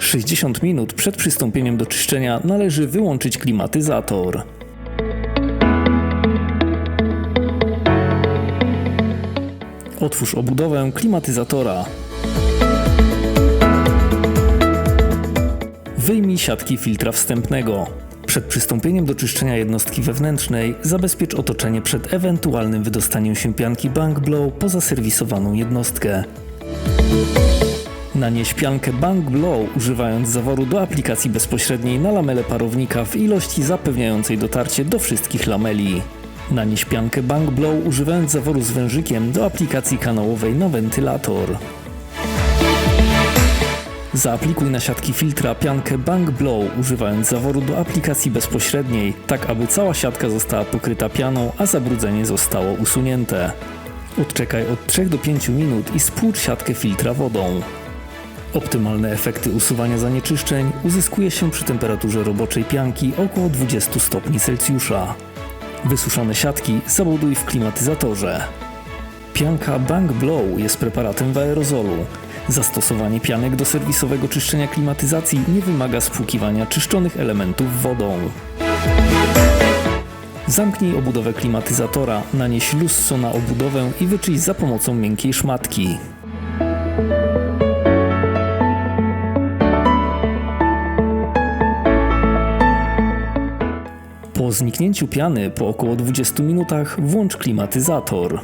60 minut przed przystąpieniem do czyszczenia należy wyłączyć klimatyzator. Otwórz obudowę klimatyzatora. Wyjmij siatki filtra wstępnego. Przed przystąpieniem do czyszczenia jednostki wewnętrznej zabezpiecz otoczenie przed ewentualnym wydostaniem się pianki Bank Blow poza serwisowaną jednostkę. Nanieś piankę Bank Blow używając zaworu do aplikacji bezpośredniej na lamelę parownika w ilości zapewniającej dotarcie do wszystkich lameli. Nanieś piankę Bank Blow używając zaworu z wężykiem do aplikacji kanałowej na wentylator. Zaaplikuj na siatki filtra piankę Bang Blow używając zaworu do aplikacji bezpośredniej, tak aby cała siatka została pokryta pianą, a zabrudzenie zostało usunięte. Odczekaj od 3 do 5 minut i spłucz siatkę filtra wodą. Optymalne efekty usuwania zanieczyszczeń uzyskuje się przy temperaturze roboczej pianki około 20 stopni Celsjusza. Wysuszone siatki zabuduj w klimatyzatorze. Pianka Bang Blow jest preparatem w aerozolu. Zastosowanie pianek do serwisowego czyszczenia klimatyzacji nie wymaga spłukiwania czyszczonych elementów wodą. Zamknij obudowę klimatyzatora, nanieś lusso na obudowę i wyczyść za pomocą miękkiej szmatki. Po zniknięciu piany po około 20 minutach włącz klimatyzator.